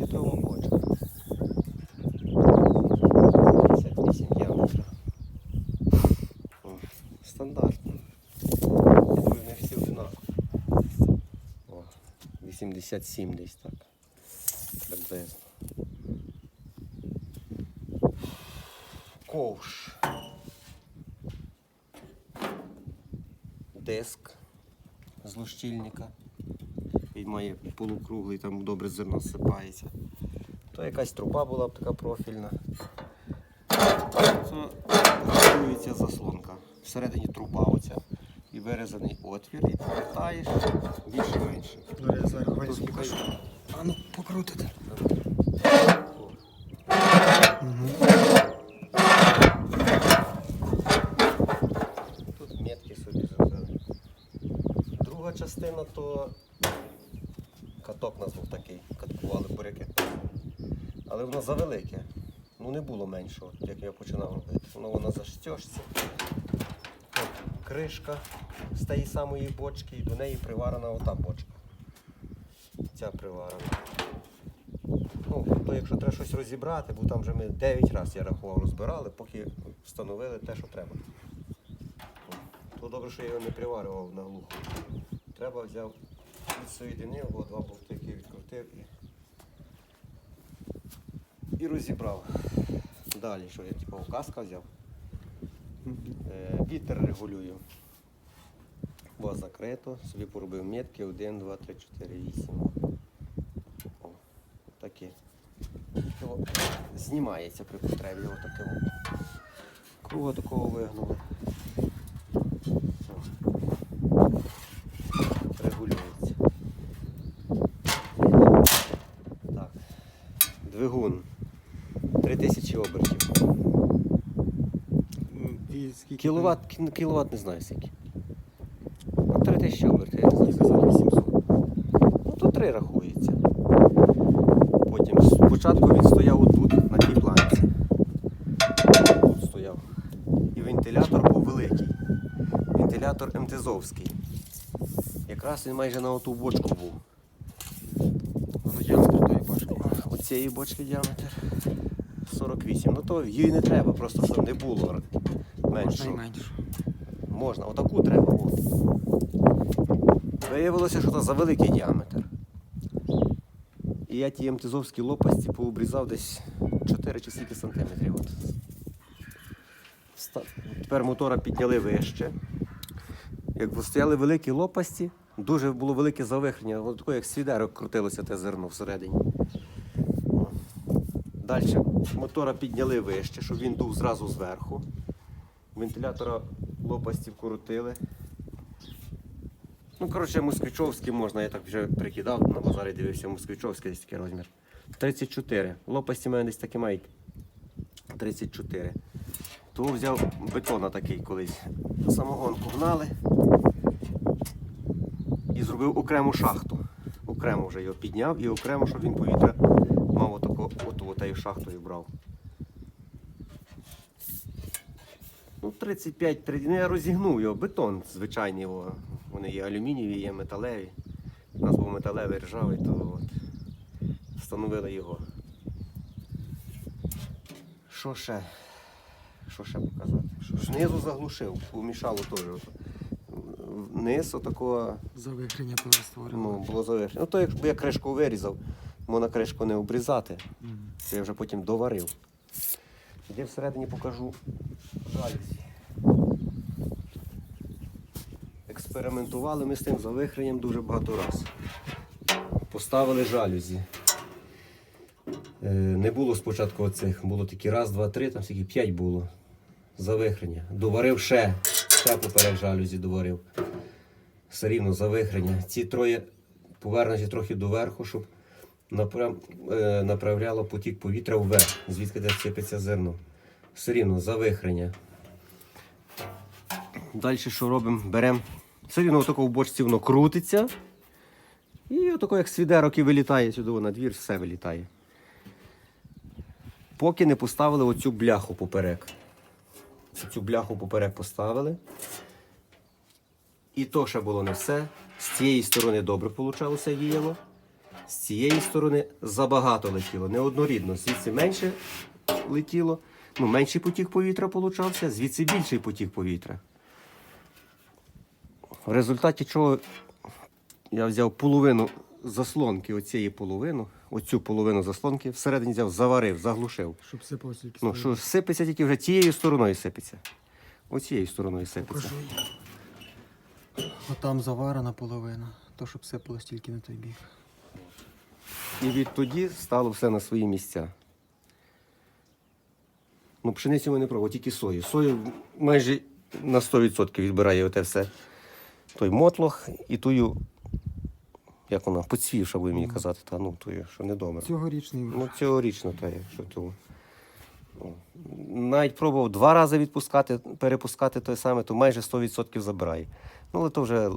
літрова бочка. 58 діаметра. О, Стандартно. Я думаю, не всі однакові. О, 87 десь так. Приблизно. Ковш. Диск з лущильника. Він має полукруглий, там добре зерно сипається. То якась труба була б така профільна. Це регулюється заслонка. Всередині труба оця. І вирізаний отвір, і повертаєш більше-менше. Ну. А ну, покрутити. Тут метки собі зробили. Друга частина то каток нас був такий, каткували буряки. Але воно завелике. Ну не було меншого, як я починав робити. Воно воно застежці. Кришка з тієї самої бочки і до неї приварена ота бочка. Ця приварена. Ну, то якщо треба щось розібрати, бо там вже ми 9 разів я рахував, розбирали, поки встановили те, що треба. То добре, що я його не приварював на глухо. Треба взяв, відсоєдинив, о, два болтики відкрутив і, розібрав. Далі, що я типу каска взяв. Е, вітер регулюю. Бо закрито, собі поробив метки 1, 2, 3, 4, 8. О, таке. Знімається при потребі, його Круга такого вигнули. О. Регулюється. Так. Двигун. 3000 обертів. І скільки? Кіловат, кі- кіловат не знаю скільки. Ну, 3000 обертів, я не знаю. Казали 800. Ну, то три рахується. Потім спочатку він стояв отут, на тій планці. Тут стояв. І вентилятор був великий. Вентилятор МТЗовський. Якраз він майже на оту бочку був. Воно діаметр тої Оцієї бочки діаметр 48. Ну то її не треба, просто щоб не було Можна і менше. Можна, отаку треба. О. Виявилося, що це за великий діаметр. І я ті МТЗовські лопасті пообрізав десь 4 чи скільки сантиметрів. От. Тепер мотора підняли вище. Як стояли великі лопасті, дуже було велике завихрення, воно таке, як свідерок крутилося те зерно всередині. Далі мотора підняли вище, щоб він дув зразу зверху. Вентилятора лопасті вкрутили. Ну, коротше, москвичовський можна, я так вже прикидав, на базарі дивився, москвичовський десь такий розмір. 34. Лопасті в мене десь такі мають 34. Того взяв бетона такий колись. Самогонку гнали і зробив окрему шахту. Окремо вже його підняв і окремо, щоб він повітря мав отако, оту шахтою брав. Ну, 35, 30, ну я розігнув його, бетон звичайний. Його. Вони є алюмінієві, є металеві. У нас був металевий ржавий, то от, встановили його. Що ще? Що ще показати? Що знизу заглушив, помішало теж. От. Вниз отакого Завихрення перестворено. ну, було завершено. Ну, то якби я кришку вирізав, можна кришку не обрізати. Це я вже потім доварив. Іди всередині покажу жалюзі. Експериментували ми з тим завихренням дуже багато разів. Поставили жалюзі. Е, Не було спочатку оцих, було тільки раз, два, три, там скільки п'ять було. Завихрення. Доварив ще, ще поперек жалюзі доварив. Все рівно завихрення. Ці троє повернуті трохи доверху, щоб направ... е, направляло потік повітря вверх, звідки де сипеться зерно. Все рівно завихрення. Далі що робимо? Беремо. Все рівно отако в бочці воно крутиться. І отако, як свідерок і вилітає сюди на двір, все вилітає. Поки не поставили оцю бляху поперек. Цю бляху поперек поставили. І то ще було не все. З цієї сторони добре вийшло діяло. З цієї сторони забагато летіло, неоднорідно. Звідси менше летіло, ну, менший потік повітря получався, звідси більший потік повітря. В результаті чого я взяв половину заслонки, оцієї половину, оцю половину заслонки, всередині взяв, заварив, заглушив. Щоб сипалось тільки Ну, що сипеться тільки вже тією стороною сипеться. Оцією стороною сипеться. Покажу. Отам заварена половина, то щоб сипалось тільки на той біг. І відтоді стало все на свої місця. Ну, пшеницю ми не пробували, тільки сою. Сою майже на 100% відбирає оте все. Той мотлох і тую, як вона, поцвівша, буде мені казати, та, ну, тую, що недобре. Цьогорічний Ну, цьогорічно та є, що ту. Навіть пробував два рази відпускати, перепускати той саме, то майже 100% забирає. Ну, але то вже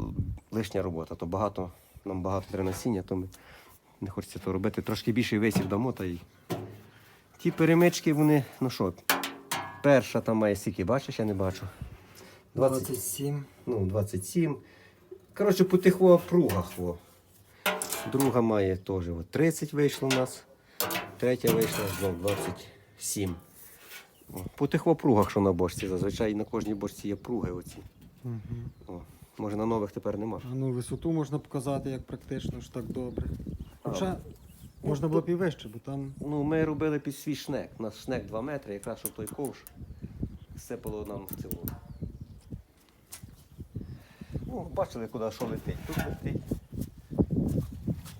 лишня робота, то багато, нам багато треба насіння, то ми не хочеться то робити. Трошки більше висів дамо та й. Ті перемички, вони, ну що, перша там має стільки, бачиш, я не бачу. 20, 27. ну, 27. Коротше, по тих во пругах. Во. Друга має теж от 30 вийшло у нас. Третя вийшла знов 27. О, По тих во пругах, що на бочці. Зазвичай на кожній бочці є пруги оці. Угу. О, може на нових тепер нема. А ну висоту можна показати, як практично ж так добре. Хоча можна було б і вище, бо там Ну, ми робили під свій шнек. У нас шнек 2 метри, якраз щоб той ковш сипало нам в цілу. Ну, бачили, куди що летить. Тут летить.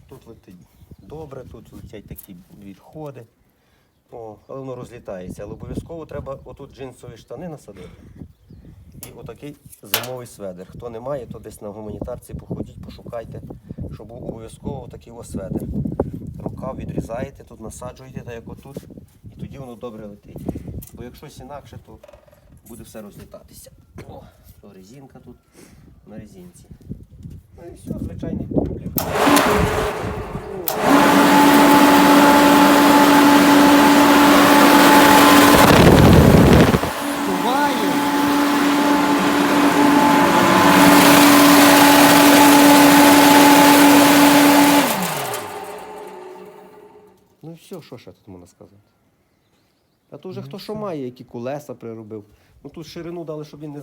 Тут летить добре, тут летять такі відходи. О, але воно розлітається. Але обов'язково треба отут джинсові штани насадити. І отакий зимовий сведер. Хто не має, то десь на гуманітарці походіть, пошукайте, щоб був обов'язково такий ось сведер. Рукав відрізаєте, тут насаджуєте, так як отут, і тоді воно добре летить. Бо якщо інакше, то буде все розлітатися. О, то резинка тут на резинці. Ну і все, звичайний тумблер. Ну і все, що ще тут можна сказати? А тут вже хто що має, які колеса приробив. Ну тут ширину дали, щоб він не,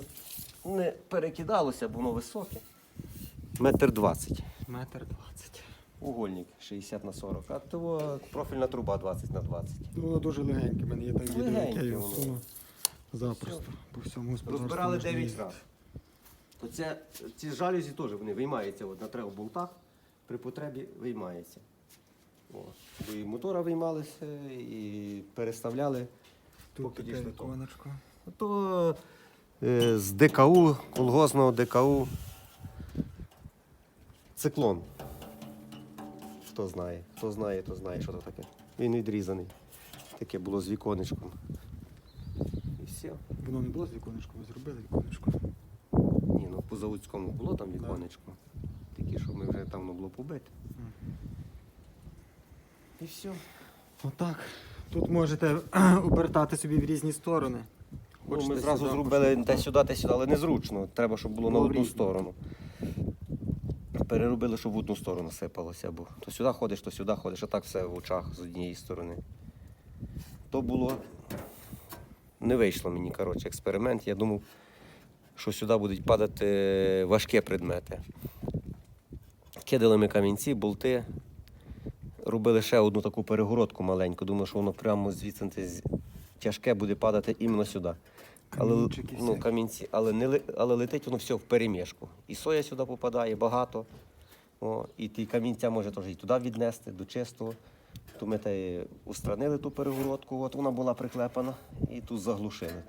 не перекидалося, бо воно високе. Метр двадцять. Метр двадцять. Угольник 60 на 40, а того профільна труба 20 на 20. Ну, Воно дуже легеньке, в мене є там відео, його воно. запросто по всьому господарству. Розбирали 9 їздити. разів. Оце, ці жалюзі теж вони виймаються от, на трьох болтах, при потребі виймається. О, бо і мотора виймалися, і переставляли. Тут поки таке дійшли то. То е, з ДКУ, колгосного ДКУ. Циклон. Хто знає, хто знає, то знає, що це таке. Він відрізаний. Таке було з віконечком. І все. Воно не було з віконечком, ви зробили віконечко. Ні, ну по Заводському було там віконечко. Таке, що ми вже там було побите. І все. Отак. Тут можете обертати собі в різні сторони. Ну, ми зразу сюди, зробили те сюди, те сюди, але незручно. Треба, щоб було на Було одну сторону. Переробили, щоб в одну сторону сипалося, бо то сюди ходиш, то сюди ходиш, а так все в очах з однієї сторони. То було. Не вийшло мені, коротше, експеримент. Я думав, що сюди будуть падати важкі предмети. Кидали ми камінці, болти. Робили ще одну таку перегородку маленьку. Думаю, що воно прямо звідси тяжке буде падати іменно сюди. Але, ну, камінці, але, не, але летить воно все в перемішку. І соя сюди попадає багато. О, і ті камінця може теж і туди віднести, до чистого. То ми та й устранили ту перегородку, от вона була приклепана, і тут заглушили.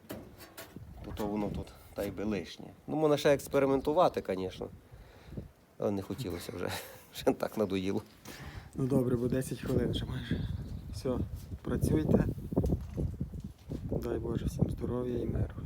Бо то воно тут та й би лишнє. Ну, можна ще експериментувати, звісно. Але не хотілося вже. Вже так надоїло. Ну добре, бо 10 хвилин вже майже. Все, працюйте. Дай Боже всім здоров'я і миру.